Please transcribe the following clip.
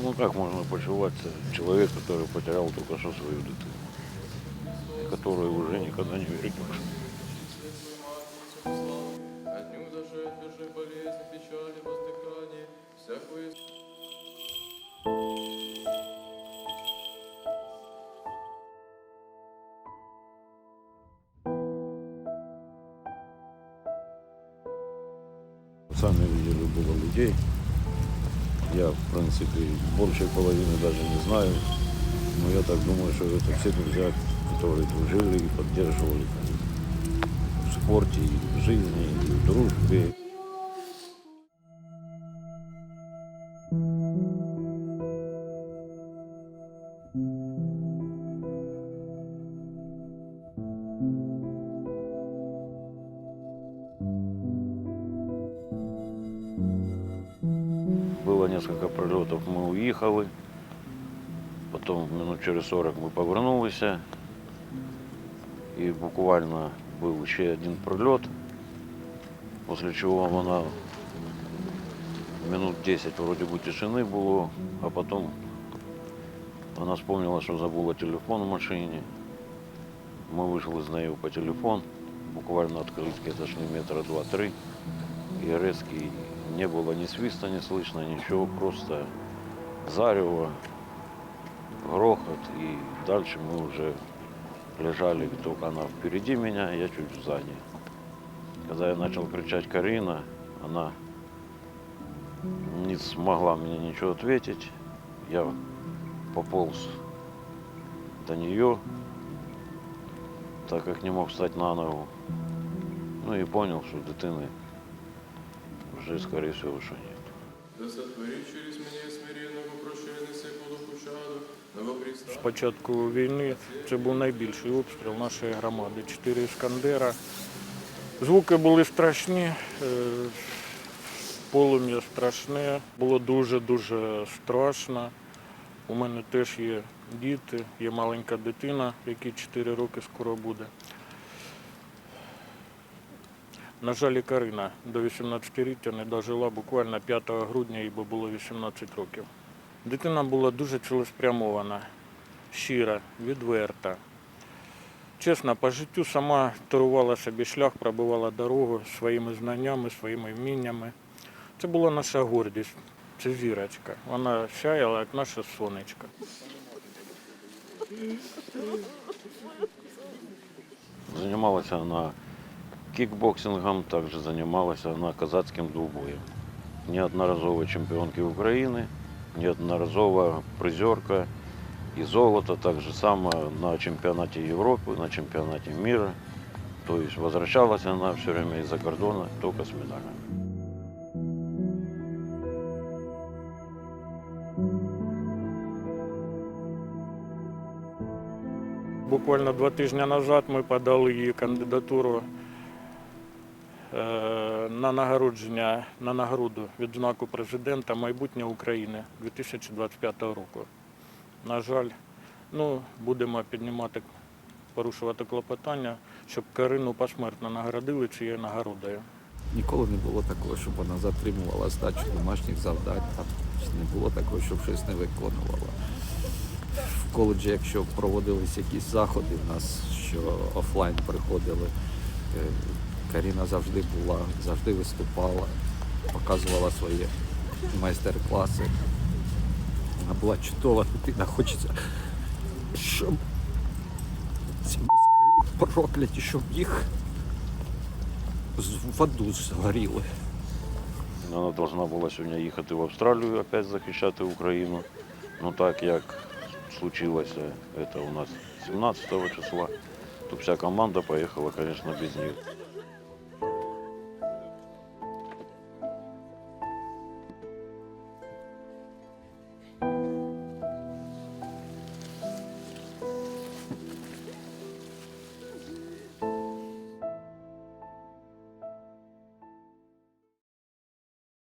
Ну как можно почуваться человек, который потерял только что свою дитину, и который уже никогда не вернешь. Сами видели было людей. Я, в принципе, большей половины даже не знаю. Но я так думаю, что это все друзья, которые дружили и поддерживали в спорте, и в жизни, и в дружбе. Было несколько прольотів, ми уїхали. Потім минут через 40 ми повернулися. І буквально був ще один прольот, після чого вона минут 10 вроде бы тишини було, а потім вона вспомнила, що забула телефон в машині. Ми вийшли з нею по телефон, буквально від калитки дошли метра два-три. И резкий не было ни свиста, не слышно, ничего, просто зарево, грохот. И дальше мы уже лежали, только она впереди меня, я чуть сзади. Когда я начал кричать Карина, она не смогла мне ничего ответить. Я пополз до нее, так как не мог встать на ногу. Ну и понял, что дитини вже, скорее всего, що нет. Да сотвори через смиренного. З початку війни це був найбільший обстріл нашої громади. Чотири іскандера. Звуки були страшні, е, полум'я страшне. Було дуже-дуже страшно. У мене теж є діти, є маленька дитина, якій 4 роки скоро буде. На жаль, Карина до 18-річчя не дожила, буквально 5 грудня їй було 18 років. Дитина була дуже цілеспрямована, щира, відверта. Чесно, по життю сама торувала собі шлях, пробивала дорогу своїми знаннями, своїми вміннями. Це була наша гордість, це зірочка. Вона сяяла, як наше сонечко. Занималась она кикбоксингом, также занималась она казацким двубоем. Неодноразовая чемпионка Украины, неодноразовая призерка и золото, так же самое на чемпионате Европы, на чемпионате мира. То есть возвращалась она все время из-за кордона только с медалями. Буквально два тижні назад ми подали її кандидатуру е, на нагородження на нагороду від знаку президента майбутнє України 2025 року. На жаль, ну, будемо піднімати, порушувати клопотання, щоб Карину посмертно нагородили цією нагородою. Ніколи не було такого, щоб вона затримувала здачу домашніх завдань, там не було такого, щоб щось не виконувала. В коледжі, якщо проводились якісь заходи, в нас що офлайн приходили, е, Каріна завжди була, завжди виступала, показувала свої майстер-класи. Вона була чудова дитина, хочеться, щоб ці москалі прокляті, щоб їх в аду згоріли. Вона должна була сьогодні їхати в Австралію опять захищати Україну. Ну так як случилося це у нас 17 числа, то вся команда поїхала, звісно, без неї.